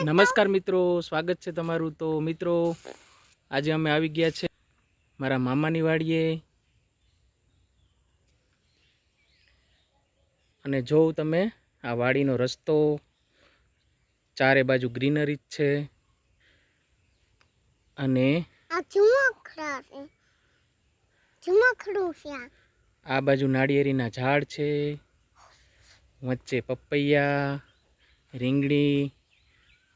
નમસ્કાર મિત્રો સ્વાગત છે તમારું. તો મિત્રો આજે અમે આવી ગયા છે મારા મામાની વાડીએ. અને જોઉં તમે આ વાડીનો રસ્તો ચારે બાજુ ગ્રીનરી જ છે. અને આ બાજુ નાળિયેરીના ઝાડ છે વચ્ચે પપૈયા રીંગણી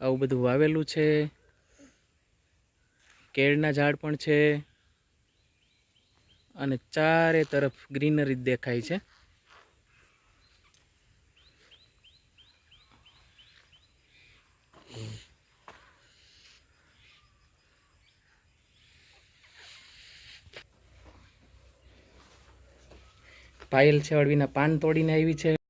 આવું બધું વાવેલું છે. કેળના ઝાડ પણ છે. અને ચારે તરફ ગ્રીનરી દેખાય છે. પાયલ છે અળવીના પાન તોડીને આવી છે.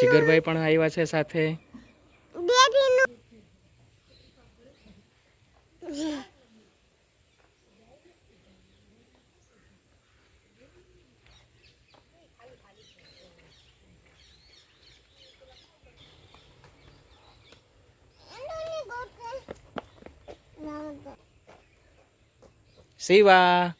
જીગરભાઈ પણ આવ્યા છે સાથે. શિવા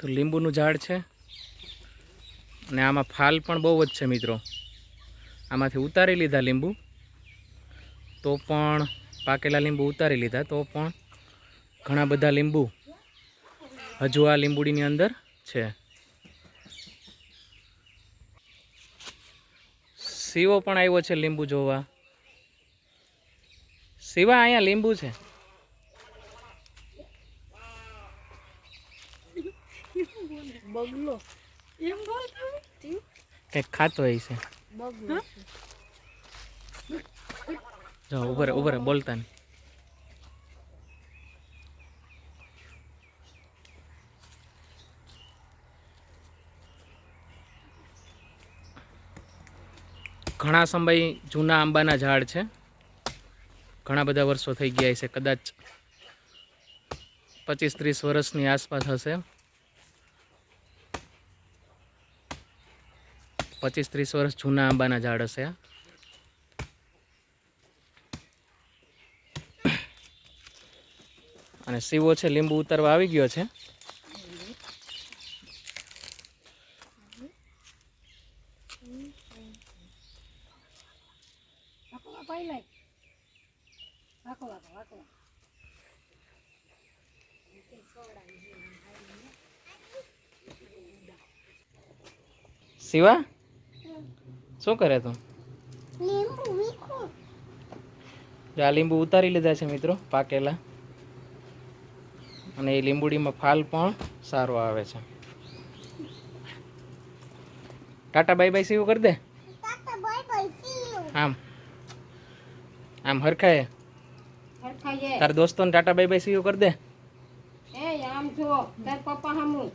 તો લીંબુનું ઝાડ છે. અને આમાં ફાલ પણ બહુ જ છે મિત્રો. આમાંથી ઉતારી લીધા લીંબુ. તો પણ પાકેલા લીંબુ ઉતારી લીધા. તો પણ ઘણા બધા લીંબુ હજુ આ લીંબુડીની અંદર છે. શિવો પણ આવ્યો છે લીંબુ જોવા. શિવા અહીંયા લીંબુ છે? બગલો. એમ કંઈક ખાતો હોય છે. જો ઉભરે ઉભરે બોલતા નહીં. ઘણા સમય જૂના આંબાના ઝાડ છે. ઘણા બધા વર્ષો થઈ ગયા છે કદાચ પચીસ ત્રીસ વર્ષની આસપાસ હશે. પચીસ ત્રીસ વર્ષ જૂના આંબાના ઝાડ હશે અને સીવો છે, લીંબુ ઉતારવા આવી ગયો છે. શિવા? શું કરે તું? લીંબુ મીઠું જો આ લીંબુ ઉતારી લીધા છે મિત્રો પાકેલા. અને એ લીંબુડીમાં ફાલ પણ સારો આવે છે. ટાટા બાય બાય સીવું કરી દે. આમ. આમ હરખાય. હરખાઈએ. તાર દોસ્તોને ટાટા બાય બાય સીઓ કરી દે. એ આમ જો તાર પપ્પા હામું.